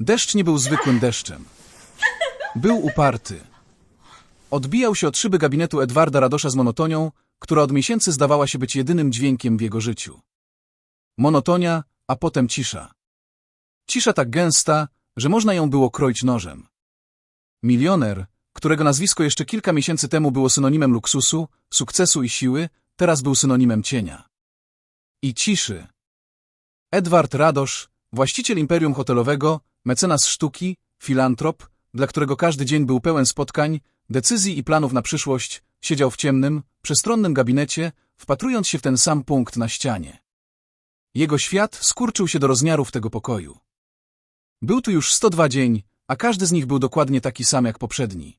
Deszcz nie był zwykłym deszczem. Był uparty. Odbijał się od szyby gabinetu Edwarda Radosza z monotonią, która od miesięcy zdawała się być jedynym dźwiękiem w jego życiu. Monotonia, a potem cisza. Cisza tak gęsta, że można ją było kroić nożem. Milioner, którego nazwisko jeszcze kilka miesięcy temu było synonimem luksusu, sukcesu i siły, teraz był synonimem cienia. I ciszy. Edward Radosz, właściciel imperium hotelowego, mecenas sztuki, filantrop, dla którego każdy dzień był pełen spotkań, decyzji i planów na przyszłość, siedział w ciemnym, przestronnym gabinecie, wpatrując się w ten sam punkt na ścianie. Jego świat skurczył się do rozmiarów tego pokoju. Był tu już 102 dzień, a każdy z nich był dokładnie taki sam jak poprzedni.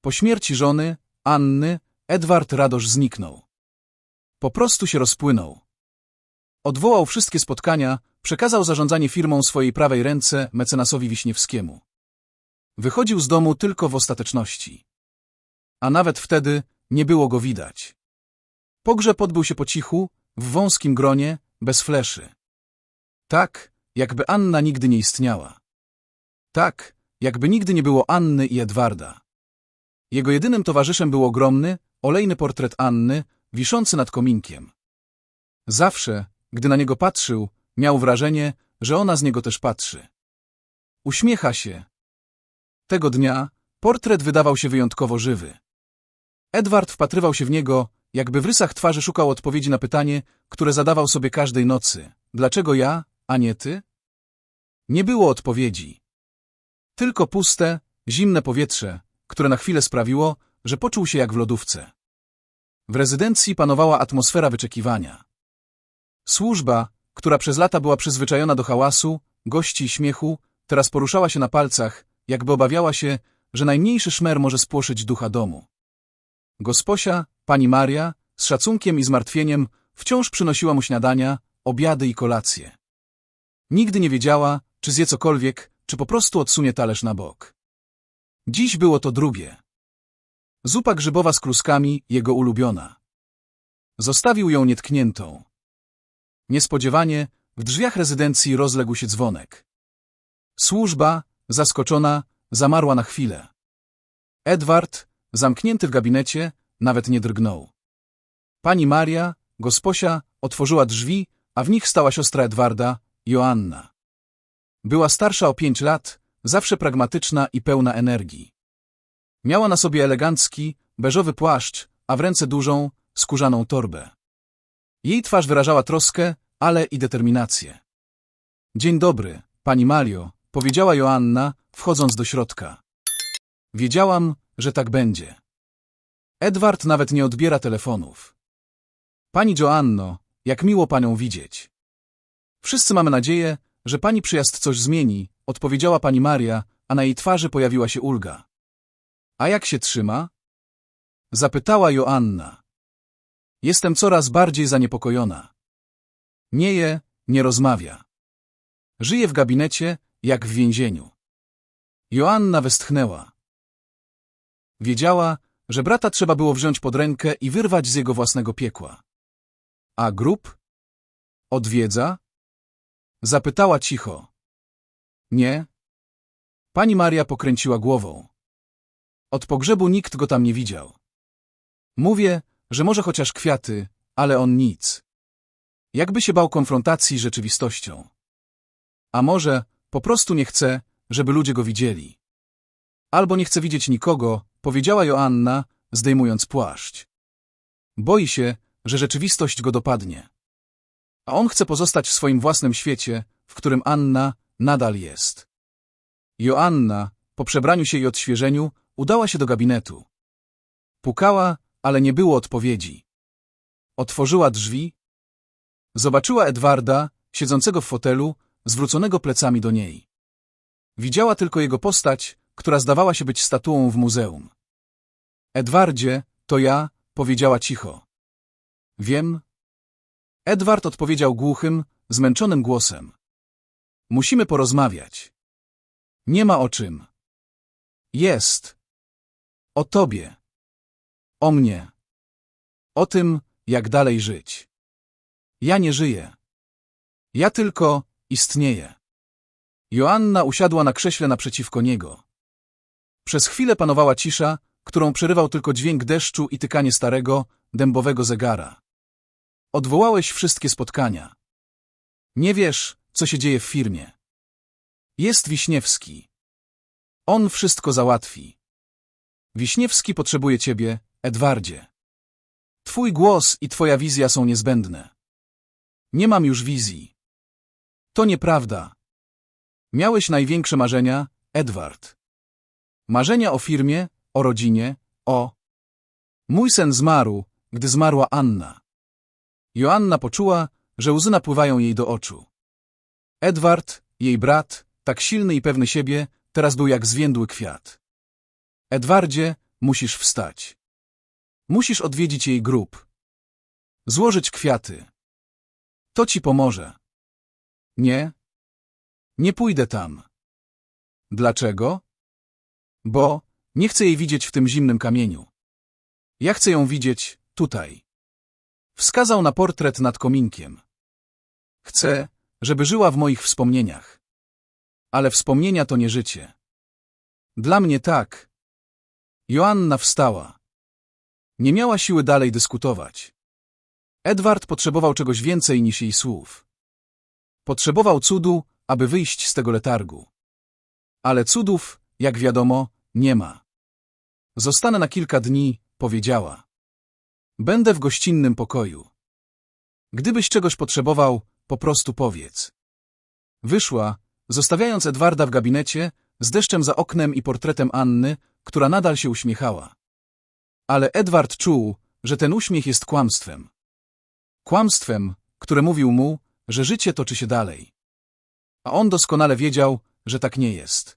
Po śmierci żony, Anny, Edward Radosz zniknął. Po prostu się rozpłynął. Odwołał wszystkie spotkania, przekazał zarządzanie firmą swojej prawej ręce mecenasowi Wiśniewskiemu. Wychodził z domu tylko w ostateczności. A nawet wtedy nie było go widać. Pogrzeb odbył się po cichu, w wąskim gronie, bez fleszy. Tak, jakby Anna nigdy nie istniała. Tak, jakby nigdy nie było Anny i Edwarda. Jego jedynym towarzyszem był ogromny, olejny portret Anny, wiszący nad kominkiem. Zawsze, gdy na niego patrzył, miał wrażenie, że ona z niego też patrzy. Uśmiecha się. Tego dnia portret wydawał się wyjątkowo żywy. Edward wpatrywał się w niego, jakby w rysach twarzy szukał odpowiedzi na pytanie, które zadawał sobie każdej nocy. Dlaczego ja, a nie ty? Nie było odpowiedzi. Tylko puste, zimne powietrze, które na chwilę sprawiło, że poczuł się jak w lodówce. W rezydencji panowała atmosfera wyczekiwania. Służba, która przez lata była przyzwyczajona do hałasu, gości i śmiechu, teraz poruszała się na palcach, jakby obawiała się, że najmniejszy szmer może spłoszyć ducha domu. Gosposia, pani Maria, z szacunkiem i zmartwieniem wciąż przynosiła mu śniadania, obiady i kolacje. Nigdy nie wiedziała, czy zje cokolwiek, czy po prostu odsunie talerz na bok. Dziś było to drugie. Zupa grzybowa z kluskami, jego ulubiona. Zostawił ją nietkniętą. Niespodziewanie w drzwiach rezydencji rozległ się dzwonek. Służba, zaskoczona, zamarła na chwilę. Edward, zamknięty w gabinecie, nawet nie drgnął. Pani Maria, gosposia, otworzyła drzwi, a w nich stała siostra Edwarda, Joanna. Była starsza o pięć lat, zawsze pragmatyczna i pełna energii. Miała na sobie elegancki, beżowy płaszcz, a w ręce dużą, skórzaną torbę. Jej twarz wyrażała troskę, ale i determinację. Dzień dobry, pani Mario, powiedziała Joanna, wchodząc do środka. Wiedziałam, że tak będzie. Edward nawet nie odbiera telefonów. Pani Joanno, jak miło panią widzieć. Wszyscy mamy nadzieję, że pani przyjazd coś zmieni, odpowiedziała pani Maria, a na jej twarzy pojawiła się ulga. A jak się trzyma? Zapytała Joanna. Jestem coraz bardziej zaniepokojona. Nie je, nie rozmawia. Żyje w gabinecie, jak w więzieniu. Joanna westchnęła. Wiedziała, że brata trzeba było wziąć pod rękę i wyrwać z jego własnego piekła. A grób? Odwiedza? Zapytała cicho. Nie? Pani Maria pokręciła głową. Od pogrzebu nikt go tam nie widział. Mówię, że może chociaż kwiaty, ale on nic. Jakby się bał konfrontacji z rzeczywistością. A może po prostu nie chce, żeby ludzie go widzieli. Albo nie chce widzieć nikogo, powiedziała Joanna, zdejmując płaszcz. Boi się, że rzeczywistość go dopadnie. A on chce pozostać w swoim własnym świecie, w którym Anna nadal jest. Joanna, po przebraniu się i odświeżeniu, udała się do gabinetu. Pukała, ale nie było odpowiedzi. Otworzyła drzwi. Zobaczyła Edwarda, siedzącego w fotelu, zwróconego plecami do niej. Widziała tylko jego postać, która zdawała się być statuą w muzeum. Edwardzie, to ja, powiedziała cicho. Wiem. Edward odpowiedział głuchym, zmęczonym głosem. Musimy porozmawiać. Nie ma o czym. Jest. O tobie. O mnie. O tym, jak dalej żyć. Ja nie żyję. Ja tylko istnieję. Joanna usiadła na krześle naprzeciwko niego. Przez chwilę panowała cisza, którą przerywał tylko dźwięk deszczu i tykanie starego, dębowego zegara. Odwołałeś wszystkie spotkania. Nie wiesz, co się dzieje w firmie. Jest Wiśniewski. On wszystko załatwi. Wiśniewski potrzebuje ciebie, Edwardzie. Twój głos i twoja wizja są niezbędne. Nie mam już wizji. To nieprawda. Miałeś największe marzenia, Edward. Marzenia o firmie, o rodzinie, o... Mój sen zmarł, gdy zmarła Anna. Joanna poczuła, że łzy napływają jej do oczu. Edward, jej brat, tak silny i pewny siebie, teraz był jak zwiędły kwiat. Edwardzie, musisz wstać. Musisz odwiedzić jej grób. Złożyć kwiaty. To ci pomoże. Nie. Nie pójdę tam. Dlaczego? Bo nie chcę jej widzieć w tym zimnym kamieniu. Ja chcę ją widzieć tutaj. Wskazał na portret nad kominkiem. Chcę, żeby żyła w moich wspomnieniach. Ale wspomnienia to nie życie. Dla mnie tak. Joanna wstała. Nie miała siły dalej dyskutować. Edward potrzebował czegoś więcej niż jej słów. Potrzebował cudu, aby wyjść z tego letargu. Ale cudów, jak wiadomo, nie ma. Zostanę na kilka dni, powiedziała. Będę w gościnnym pokoju. Gdybyś czegoś potrzebował, po prostu powiedz. Wyszła, zostawiając Edwarda w gabinecie, z deszczem za oknem i portretem Anny, która nadal się uśmiechała. Ale Edward czuł, że ten uśmiech jest kłamstwem. Kłamstwem, które mówił mu, że życie toczy się dalej. A on doskonale wiedział, że tak nie jest.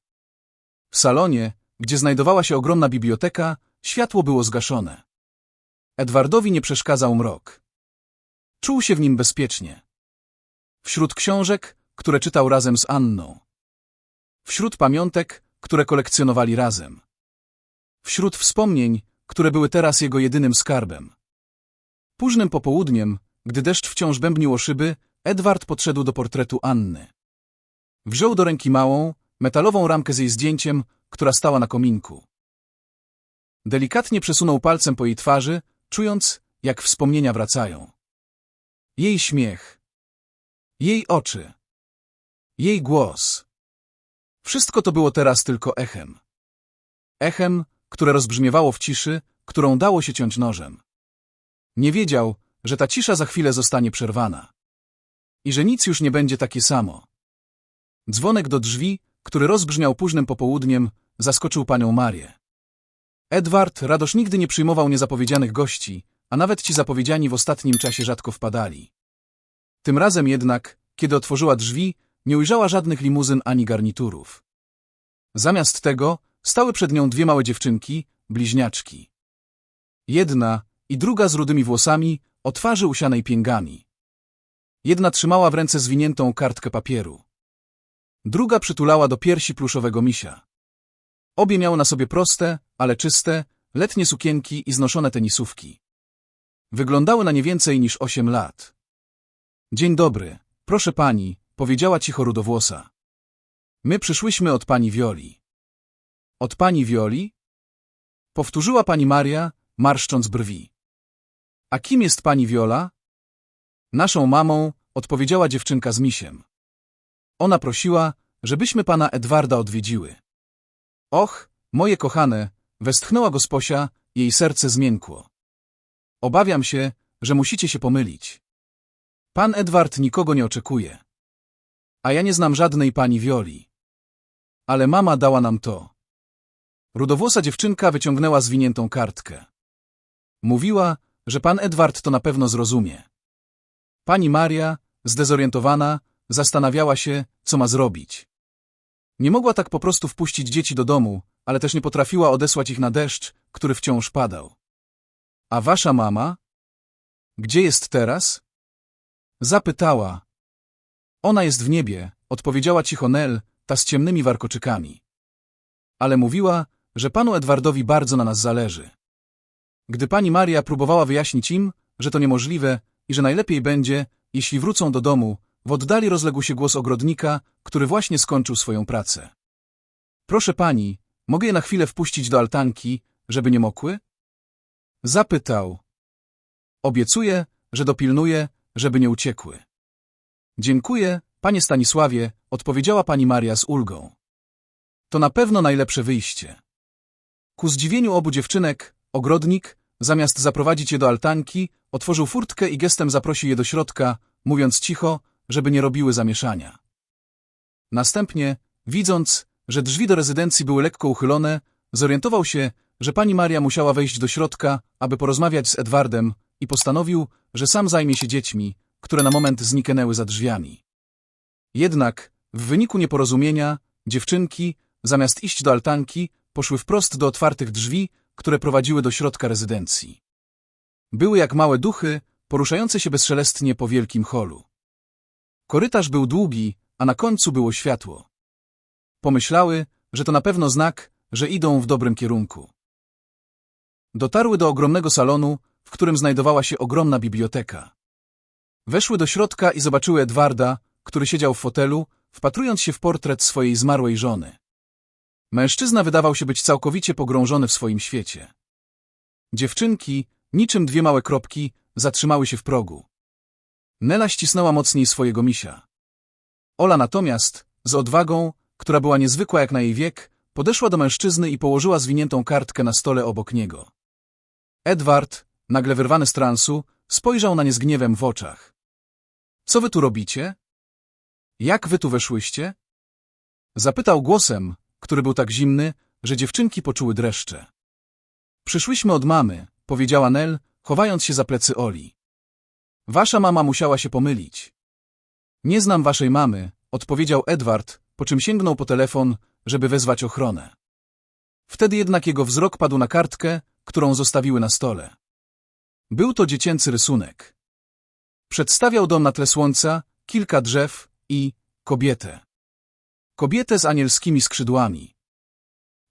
W salonie, gdzie znajdowała się ogromna biblioteka, światło było zgaszone. Edwardowi nie przeszkadzał mrok. Czuł się w nim bezpiecznie. Wśród książek, które czytał razem z Anną. Wśród pamiątek, które kolekcjonowali razem. Wśród wspomnień, które były teraz jego jedynym skarbem. Późnym popołudniem, gdy deszcz wciąż bębnił o szyby, Edward podszedł do portretu Anny. Wziął do ręki małą, metalową ramkę z jej zdjęciem, która stała na kominku. Delikatnie przesunął palcem po jej twarzy, czując, jak wspomnienia wracają. Jej śmiech. Jej oczy. Jej głos. Wszystko to było teraz tylko echem. Echem, które rozbrzmiewało w ciszy, którą dało się ciąć nożem. Nie wiedział, że ta cisza za chwilę zostanie przerwana. I że nic już nie będzie takie samo. Dzwonek do drzwi, który rozbrzmiał późnym popołudniem, zaskoczył panią Marię. Edward Radosz nigdy nie przyjmował niezapowiedzianych gości, a nawet ci zapowiedziani w ostatnim czasie rzadko wpadali. Tym razem jednak, kiedy otworzyła drzwi, nie ujrzała żadnych limuzyn ani garniturów. Zamiast tego stały przed nią dwie małe dziewczynki, bliźniaczki. Jedna i druga z rudymi włosami, o twarzy usianej pięgami. Jedna trzymała w ręce zwiniętą kartkę papieru. Druga przytulała do piersi pluszowego misia. Obie miały na sobie proste, ale czyste, letnie sukienki i znoszone tenisówki. Wyglądały na nie więcej niż osiem lat. Dzień dobry, proszę pani, powiedziała cicho rudowłosa. My przyszłyśmy od pani Wioli. Od pani Wioli? Powtórzyła pani Maria, marszcząc brwi. A kim jest pani Wiola? Naszą mamą, odpowiedziała dziewczynka z misiem. Ona prosiła, żebyśmy pana Edwarda odwiedziły. Och, moje kochane, westchnęła gosposia, jej serce zmiękło. Obawiam się, że musicie się pomylić. Pan Edward nikogo nie oczekuje. A ja nie znam żadnej pani Wioli. Ale mama dała nam to. Rudowłosa dziewczynka wyciągnęła zwiniętą kartkę. Mówiła, że pan Edward to na pewno zrozumie. Pani Maria, zdezorientowana, zastanawiała się, co ma zrobić. Nie mogła tak po prostu wpuścić dzieci do domu, ale też nie potrafiła odesłać ich na deszcz, który wciąż padał. A wasza mama? Gdzie jest teraz? Zapytała. Ona jest w niebie, odpowiedziała cicho Nel, ta z ciemnymi warkoczykami. Ale mówiła, że panu Edwardowi bardzo na nas zależy. Gdy pani Maria próbowała wyjaśnić im, że to niemożliwe i że najlepiej będzie, jeśli wrócą do domu, w oddali rozległ się głos ogrodnika, który właśnie skończył swoją pracę. Proszę pani, mogę je na chwilę wpuścić do altanki, żeby nie mokły? Zapytał. Obiecuję, że dopilnuję, żeby nie uciekły. Dziękuję, panie Stanisławie, odpowiedziała pani Maria z ulgą. To na pewno najlepsze wyjście. Ku zdziwieniu obu dziewczynek, ogrodnik, zamiast zaprowadzić je do altanki, otworzył furtkę i gestem zaprosił je do środka, mówiąc cicho, żeby nie robiły zamieszania. Następnie, widząc, że drzwi do rezydencji były lekko uchylone, zorientował się, że pani Maria musiała wejść do środka, aby porozmawiać z Edwardem i postanowił, że sam zajmie się dziećmi, które na moment zniknęły za drzwiami. Jednak, w wyniku nieporozumienia, dziewczynki, zamiast iść do altanki, poszły wprost do otwartych drzwi, które prowadziły do środka rezydencji. Były jak małe duchy, poruszające się bezszelestnie po wielkim holu. Korytarz był długi, a na końcu było światło. Pomyślały, że to na pewno znak, że idą w dobrym kierunku. Dotarły do ogromnego salonu, w którym znajdowała się ogromna biblioteka. Weszły do środka i zobaczyły Edwarda, który siedział w fotelu, wpatrując się w portret swojej zmarłej żony. Mężczyzna wydawał się być całkowicie pogrążony w swoim świecie. Dziewczynki, niczym dwie małe kropki, zatrzymały się w progu. Nela ścisnęła mocniej swojego misia. Ola natomiast, z odwagą, która była niezwykła jak na jej wiek, podeszła do mężczyzny i położyła zwiniętą kartkę na stole obok niego. Edward, nagle wyrwany z transu, spojrzał na nie z gniewem w oczach. Co wy tu robicie? Jak wy tu weszłyście? Zapytał głosem, który był tak zimny, że dziewczynki poczuły dreszcze. Przyszłyśmy od mamy, powiedziała Nel, chowając się za plecy Oli. Wasza mama musiała się pomylić. Nie znam waszej mamy, odpowiedział Edward, po czym sięgnął po telefon, żeby wezwać ochronę. Wtedy jednak jego wzrok padł na kartkę, którą zostawiły na stole. Był to dziecięcy rysunek. Przedstawiał dom na tle słońca, kilka drzew i kobietę. Kobietę z anielskimi skrzydłami.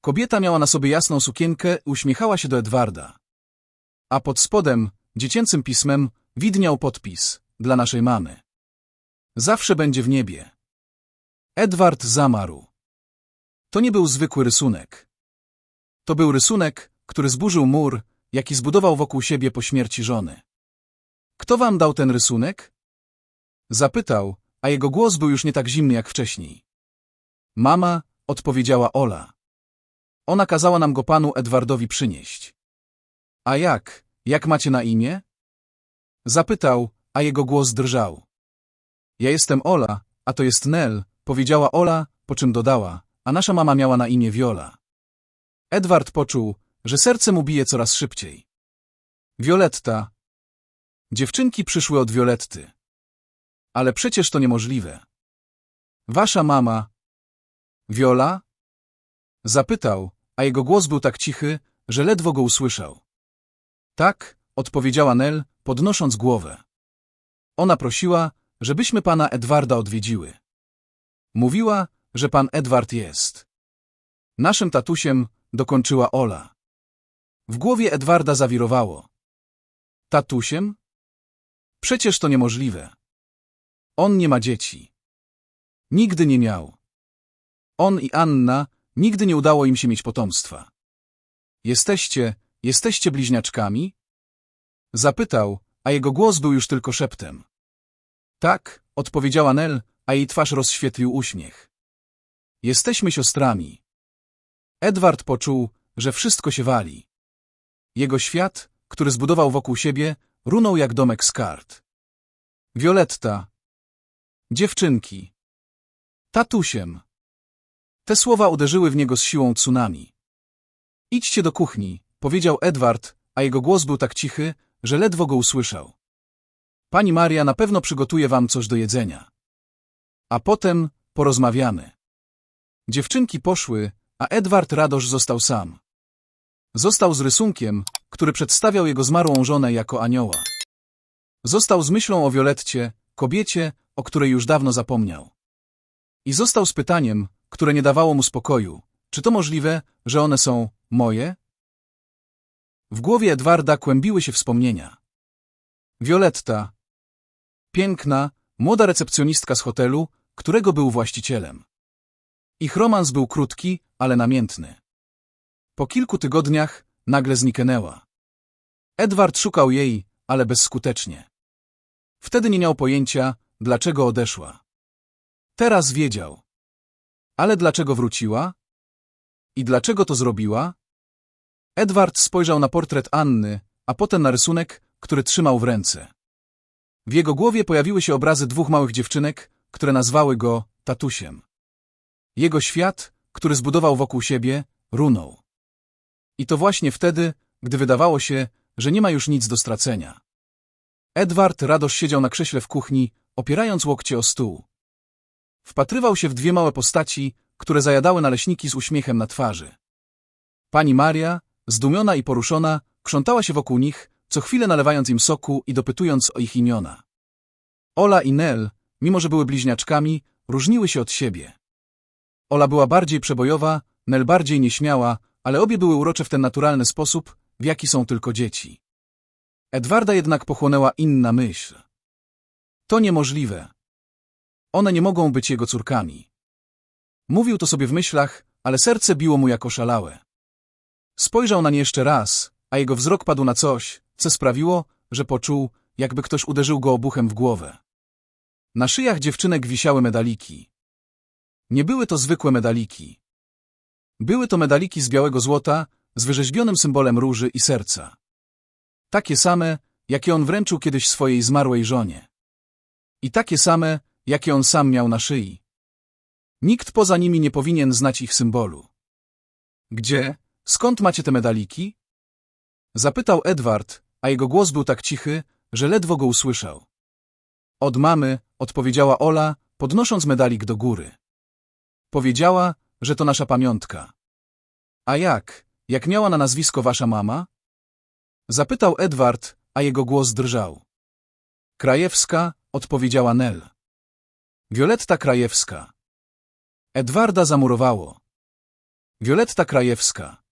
Kobieta miała na sobie jasną sukienkę uśmiechała się do Edwarda. A pod spodem, dziecięcym pismem, widniał podpis dla naszej mamy. Zawsze będzie w niebie. Edward zamarł. To nie był zwykły rysunek. To był rysunek, który zburzył mur, jaki zbudował wokół siebie po śmierci żony. Kto wam dał ten rysunek? Zapytał, a jego głos był już nie tak zimny jak wcześniej. Mama, odpowiedziała Ola. Ona kazała nam go panu Edwardowi przynieść. A jak? Jak macie na imię? Zapytał, a jego głos drżał. Ja jestem Ola, a to jest Nel, powiedziała Ola, po czym dodała, a nasza mama miała na imię Viola. Edward poczuł, że serce mu bije coraz szybciej. Violetta. Dziewczynki przyszły od Violetty. Ale przecież to niemożliwe. Wasza mama. Viola? Zapytał, a jego głos był tak cichy, że ledwo go usłyszał. Tak, odpowiedziała Nel, podnosząc głowę. Ona prosiła, żebyśmy pana Edwarda odwiedziły. Mówiła, że pan Edward jest. Naszym tatusiem dokończyła Ola. W głowie Edwarda zawirowało. Tatusiem? Przecież to niemożliwe. On nie ma dzieci. Nigdy nie miał. On i Anna nigdy nie udało im się mieć potomstwa. Jesteście, jesteście bliźniaczkami? Zapytał, a jego głos był już tylko szeptem. Tak, odpowiedziała Nel, a jej twarz rozświetlił uśmiech. Jesteśmy siostrami. Edward poczuł, że wszystko się wali. Jego świat, który zbudował wokół siebie, runął jak domek z kart. Violetta. Dziewczynki. Tatusiem. Te słowa uderzyły w niego z siłą tsunami. Idźcie do kuchni, powiedział Edward, a jego głos był tak cichy, że ledwo go usłyszał. Pani Maria na pewno przygotuje wam coś do jedzenia. A potem porozmawiamy. Dziewczynki poszły, a Edward Radosz został sam. Został z rysunkiem, który przedstawiał jego zmarłą żonę jako anioła. Został z myślą o Violetcie, kobiecie, o której już dawno zapomniał. I został z pytaniem, które nie dawało mu spokoju. Czy to możliwe, że one są moje? W głowie Edwarda kłębiły się wspomnienia. Violetta. Piękna, młoda recepcjonistka z hotelu, którego był właścicielem. Ich romans był krótki, ale namiętny. Po kilku tygodniach nagle zniknęła. Edward szukał jej, ale bezskutecznie. Wtedy nie miał pojęcia, dlaczego odeszła. Teraz wiedział. Ale dlaczego wróciła? I dlaczego to zrobiła? Edward spojrzał na portret Anny, a potem na rysunek, który trzymał w ręce. W jego głowie pojawiły się obrazy dwóch małych dziewczynek, które nazwały go tatusiem. Jego świat, który zbudował wokół siebie, runął. I to właśnie wtedy, gdy wydawało się, że nie ma już nic do stracenia. Edward Radosz siedział na krześle w kuchni, opierając łokcie o stół. Wpatrywał się w dwie małe postaci, które zajadały naleśniki z uśmiechem na twarzy. Pani Maria, zdumiona i poruszona, krzątała się wokół nich, co chwilę nalewając im soku i dopytując o ich imiona. Ola i Nel, mimo że były bliźniaczkami, różniły się od siebie. Ola była bardziej przebojowa, Nel bardziej nieśmiała, ale obie były urocze w ten naturalny sposób, w jaki są tylko dzieci. Edwarda jednak pochłonęła inna myśl. To niemożliwe. One nie mogą być jego córkami. Mówił to sobie w myślach, ale serce biło mu jako szalałe. Spojrzał na nie jeszcze raz, a jego wzrok padł na coś, co sprawiło, że poczuł, jakby ktoś uderzył go obuchem w głowę. Na szyjach dziewczynek wisiały medaliki. Nie były to zwykłe medaliki. Były to medaliki z białego złota, z wyrzeźbionym symbolem róży i serca. Takie same, jakie on wręczył kiedyś swojej zmarłej żonie. I takie same, jakie on sam miał na szyi. Nikt poza nimi nie powinien znać ich symbolu. Gdzie? Skąd macie te medaliki? Zapytał Edward, a jego głos był tak cichy, że ledwo go usłyszał. Od mamy, odpowiedziała Ola, podnosząc medalik do góry. Powiedziała, że to nasza pamiątka. A jak? Jak miała na nazwisko wasza mama? Zapytał Edward, a jego głos drżał. Krajewska, odpowiedziała Nel. Wioletta Krajewska. Edwarda zamurowało. Wioletta Krajewska.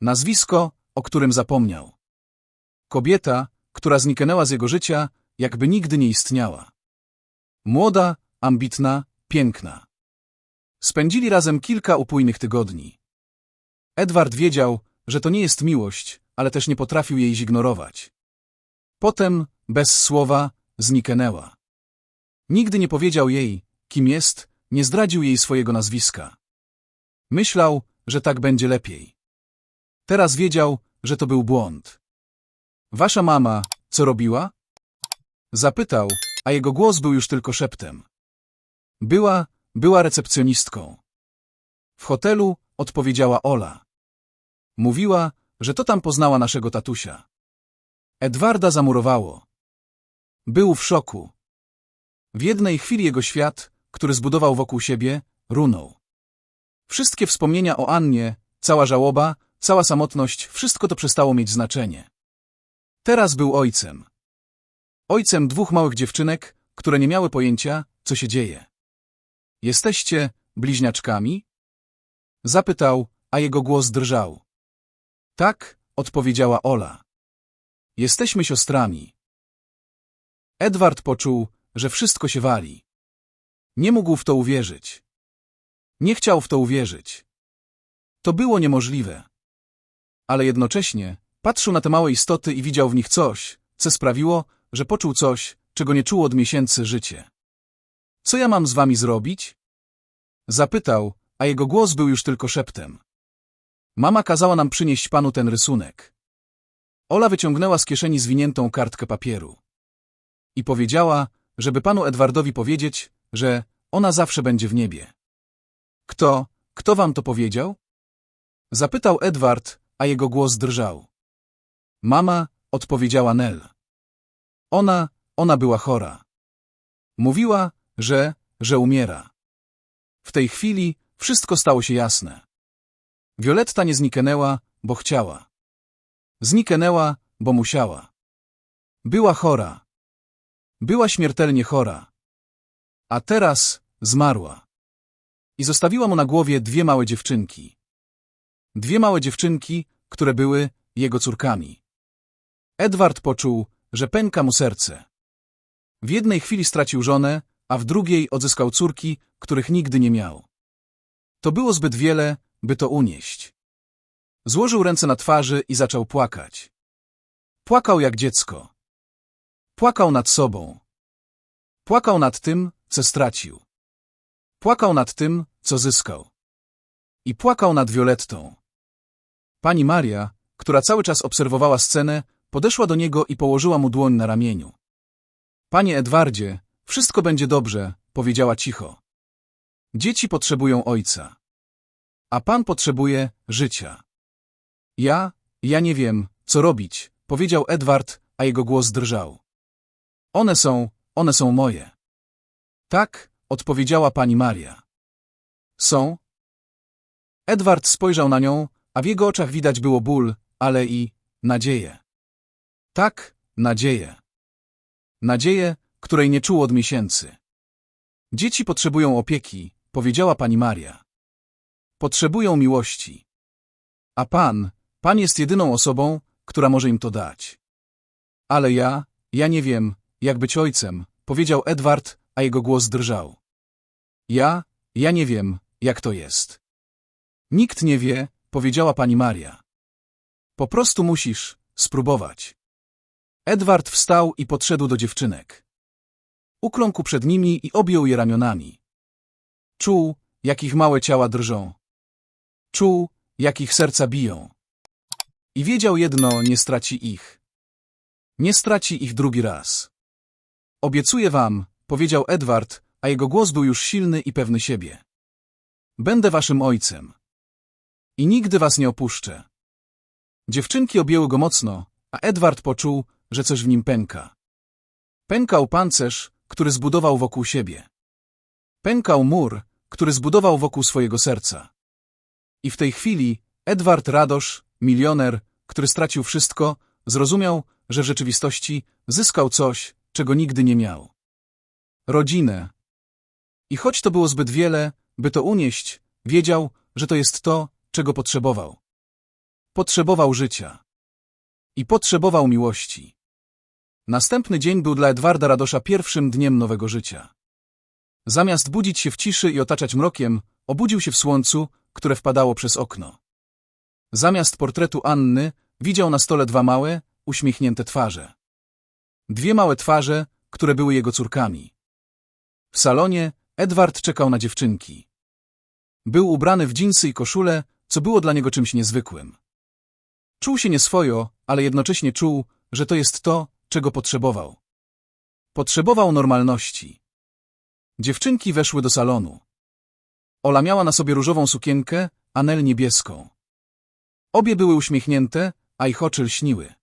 Nazwisko, o którym zapomniał. Kobieta, która zniknęła z jego życia, jakby nigdy nie istniała. Młoda, ambitna, piękna. Spędzili razem kilka upójnych tygodni. Edward wiedział, że to nie jest miłość, ale też nie potrafił jej zignorować. Potem, bez słowa, zniknęła. Nigdy nie powiedział jej, kim jest, nie zdradził jej swojego nazwiska. Myślał, że tak będzie lepiej. Teraz wiedział, że to był błąd. Wasza mama, co robiła? Zapytał, a jego głos był już tylko szeptem. Była, była recepcjonistką. W hotelu odpowiedziała Ola. Mówiła, że to tam poznała naszego tatusia. Edwarda zamurowało. Był w szoku. W jednej chwili jego świat, który zbudował wokół siebie, runął. Wszystkie wspomnienia o Annie, cała żałoba, cała samotność, wszystko to przestało mieć znaczenie. Teraz był ojcem. Ojcem dwóch małych dziewczynek, które nie miały pojęcia, co się dzieje. Jesteście bliźniaczkami? Zapytał, a jego głos drżał. Tak, odpowiedziała Ola. Jesteśmy siostrami. Edward poczuł, że wszystko się wali. Nie mógł w to uwierzyć. Nie chciał w to uwierzyć. To było niemożliwe. Ale jednocześnie patrzył na te małe istoty i widział w nich coś, co sprawiło, że poczuł coś, czego nie czuł od miesięcy życie. Co ja mam z wami zrobić? Zapytał, a jego głos był już tylko szeptem. Mama kazała nam przynieść panu ten rysunek. Ola wyciągnęła z kieszeni zwiniętą kartkę papieru. I powiedziała, żeby panu Edwardowi powiedzieć, że ona zawsze będzie w niebie. Kto, kto wam to powiedział? Zapytał Edward, a jego głos drżał. Mama, odpowiedziała Nel. Ona, ona była chora. Mówiła, że, że umiera. W tej chwili wszystko stało się jasne. Violetta nie zniknęła, bo chciała. Zniknęła, bo musiała. Była chora. Była śmiertelnie chora. A teraz zmarła. I zostawiła mu na głowie dwie małe dziewczynki. Dwie małe dziewczynki, które były jego córkami. Edward poczuł, że pęka mu serce. W jednej chwili stracił żonę, a w drugiej odzyskał córki, których nigdy nie miał. To było zbyt wiele, by to unieść. Złożył ręce na twarzy i zaczął płakać. Płakał jak dziecko. Płakał nad sobą. Płakał nad tym, co stracił. Płakał nad tym, co zyskał. I płakał nad Violettą. Pani Maria, która cały czas obserwowała scenę, podeszła do niego i położyła mu dłoń na ramieniu. Panie Edwardzie, wszystko będzie dobrze, powiedziała cicho. Dzieci potrzebują ojca. A pan potrzebuje życia. Ja, ja nie wiem, co robić, powiedział Edward, a jego głos drżał. One są, one są moje. Tak, odpowiedziała pani Maria. Są? Edward spojrzał na nią, a w jego oczach widać było ból, ale i nadzieję. Tak, nadzieję. Nadzieję, której nie czuł od miesięcy. Dzieci potrzebują opieki, powiedziała pani Maria. Potrzebują miłości. A pan, pan jest jedyną osobą, która może im to dać. Ale ja, ja nie wiem, jak być ojcem, powiedział Edward, a jego głos drżał. Ja, ja nie wiem, jak to jest. Nikt nie wie, powiedziała pani Maria. Po prostu musisz spróbować. Edward wstał i podszedł do dziewczynek. Ukląkł przed nimi i objął je ramionami. Czuł, jak ich małe ciała drżą. Czuł, jak ich serca biją. I wiedział jedno, nie straci ich. Nie straci ich drugi raz. Obiecuję wam, powiedział Edward, a jego głos był już silny i pewny siebie. Będę waszym ojcem. I nigdy was nie opuszczę. Dziewczynki objęły go mocno, a Edward poczuł, że coś w nim pęka. Pękał pancerz, który zbudował wokół siebie. Pękał mur, który zbudował wokół swojego serca. I w tej chwili Edward Radosz, milioner, który stracił wszystko, zrozumiał, że w rzeczywistości zyskał coś, czego nigdy nie miał. Rodzinę. I choć to było zbyt wiele, by to unieść, wiedział, że to jest to, czego potrzebował. Potrzebował życia. I potrzebował miłości. Następny dzień był dla Edwarda Radosza pierwszym dniem nowego życia. Zamiast budzić się w ciszy i otaczać mrokiem, obudził się w słońcu, które wpadało przez okno. Zamiast portretu Anny, widział na stole dwa małe, uśmiechnięte twarze. Dwie małe twarze, które były jego córkami. W salonie Edward czekał na dziewczynki. Był ubrany w dżinsy i koszulę, co było dla niego czymś niezwykłym. Czuł się nieswojo, ale jednocześnie czuł, że to jest to, czego potrzebował. Potrzebował normalności. Dziewczynki weszły do salonu. Ola miała na sobie różową sukienkę, a Nel niebieską. Obie były uśmiechnięte, a ich oczy lśniły.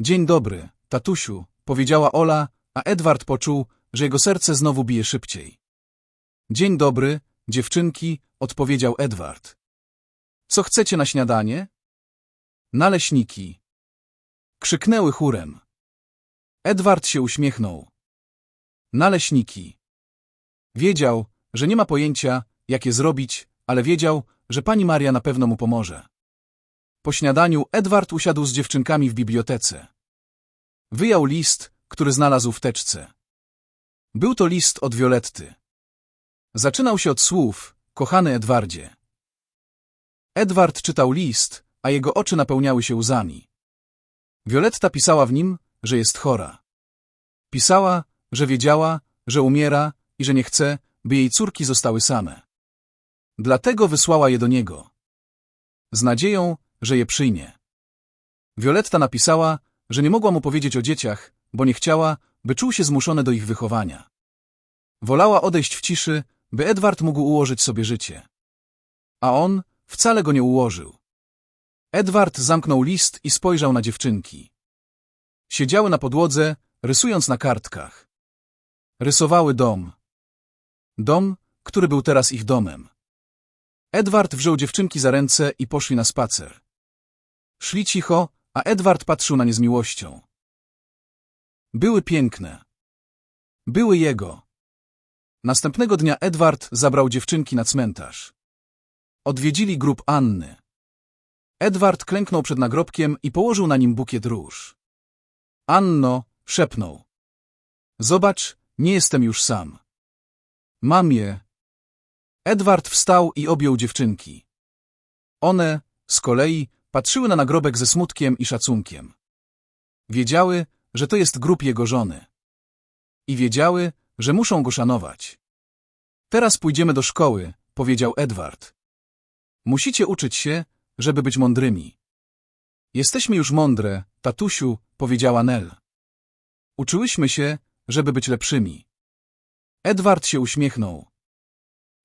Dzień dobry, tatusiu, powiedziała Ola, a Edward poczuł, że jego serce znowu bije szybciej. Dzień dobry, dziewczynki, odpowiedział Edward. Co chcecie na śniadanie? Naleśniki. Krzyknęły chórem. Edward się uśmiechnął. Naleśniki. Wiedział, że nie ma pojęcia, jak je zrobić, ale wiedział, że pani Maria na pewno mu pomoże. Po śniadaniu Edward usiadł z dziewczynkami w bibliotece. Wyjął list, który znalazł w teczce. Był to list od Violetty. Zaczynał się od słów, kochany Edwardzie. Edward czytał list, a jego oczy napełniały się łzami. Violetta pisała w nim, że jest chora. Pisała, że wiedziała, że umiera i że nie chce, by jej córki zostały same. Dlatego wysłała je do niego. Z nadzieją, że je przyjmie. Violetta napisała, że nie mogła mu powiedzieć o dzieciach, bo nie chciała, by czuł się zmuszony do ich wychowania. Wolała odejść w ciszy, by Edward mógł ułożyć sobie życie. A on wcale go nie ułożył. Edward zamknął list i spojrzał na dziewczynki. Siedziały na podłodze, rysując na kartkach. Rysowały dom. Dom, który był teraz ich domem. Edward wziął dziewczynki za ręce i poszli na spacer. Szli cicho, a Edward patrzył na nie z miłością. Były piękne. Były jego. Następnego dnia Edward zabrał dziewczynki na cmentarz. Odwiedzili grób Anny. Edward klęknął przed nagrobkiem i położył na nim bukiet róż. Anno, szepnął. Zobacz, nie jestem już sam. Mam je. Edward wstał i objął dziewczynki. One, z kolei, patrzyły na nagrobek ze smutkiem i szacunkiem. Wiedziały, że to jest grób jego żony. I wiedziały, że muszą go szanować. Teraz pójdziemy do szkoły, powiedział Edward. Musicie uczyć się, żeby być mądrymi. Jesteśmy już mądre, tatusiu, powiedziała Nell. Uczyłyśmy się, żeby być lepszymi. Edward się uśmiechnął.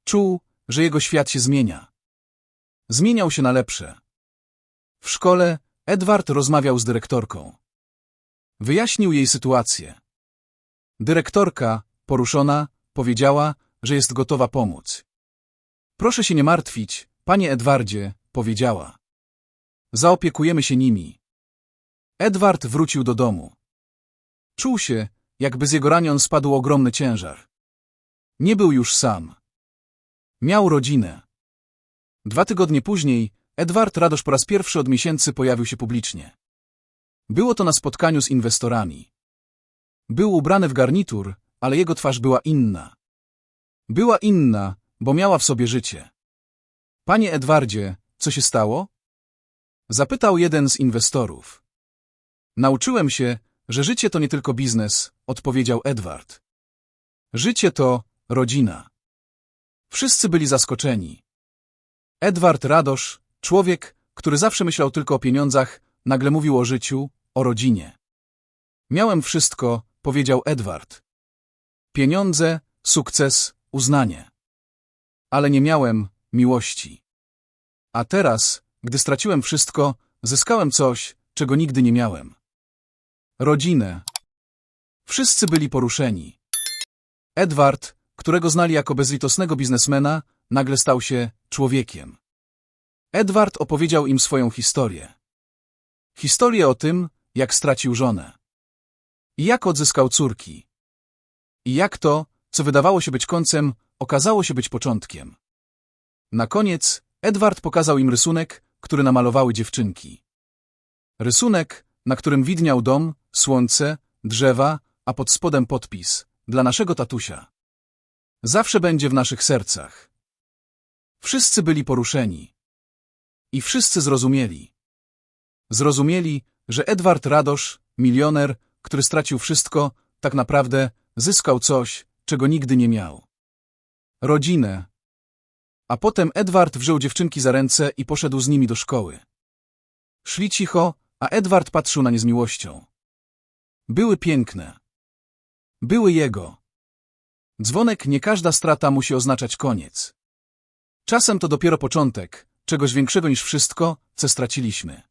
Czuł, że jego świat się zmienia. Zmieniał się na lepsze. W szkole Edward rozmawiał z dyrektorką. Wyjaśnił jej sytuację. Dyrektorka, poruszona, powiedziała, że jest gotowa pomóc. Proszę się nie martwić, panie Edwardzie, powiedziała. Zaopiekujemy się nimi. Edward wrócił do domu. Czuł się, jakby z jego ramion spadł ogromny ciężar. Nie był już sam. Miał rodzinę. Dwa tygodnie później Edward Radosz po raz pierwszy od miesięcy pojawił się publicznie. Było to na spotkaniu z inwestorami. Był ubrany w garnitur, ale jego twarz była inna. Była inna, bo miała w sobie życie. Panie Edwardzie, co się stało? Zapytał jeden z inwestorów. Nauczyłem się, że życie to nie tylko biznes, odpowiedział Edward. Życie to rodzina. Wszyscy byli zaskoczeni. Edward Radosz, człowiek, który zawsze myślał tylko o pieniądzach, nagle mówił o życiu, o rodzinie. Miałem wszystko, powiedział Edward. Pieniądze, sukces, uznanie. Ale nie miałem miłości. A teraz, gdy straciłem wszystko, zyskałem coś, czego nigdy nie miałem. Rodzinę. Wszyscy byli poruszeni. Edward, którego znali jako bezlitosnego biznesmena, nagle stał się człowiekiem. Edward opowiedział im swoją historię. Historię o tym, jak stracił żonę. I jak odzyskał córki. I jak to, co wydawało się być końcem, okazało się być początkiem. Na koniec Edward pokazał im rysunek, który namalowały dziewczynki. Rysunek, na którym widniał dom, słońce, drzewa, a pod spodem podpis dla naszego tatusia. Zawsze będzie w naszych sercach. Wszyscy byli poruszeni. I wszyscy zrozumieli. Zrozumieli, że Edward Radosz, milioner, który stracił wszystko, tak naprawdę zyskał coś, czego nigdy nie miał. Rodzinę. A potem Edward wziął dziewczynki za ręce i poszedł z nimi do szkoły. Szli cicho, a Edward patrzył na nie z miłością. Były piękne. Były jego. Dzwonek nie każda strata musi oznaczać koniec. Czasem to dopiero początek czegoś większego niż wszystko, co straciliśmy.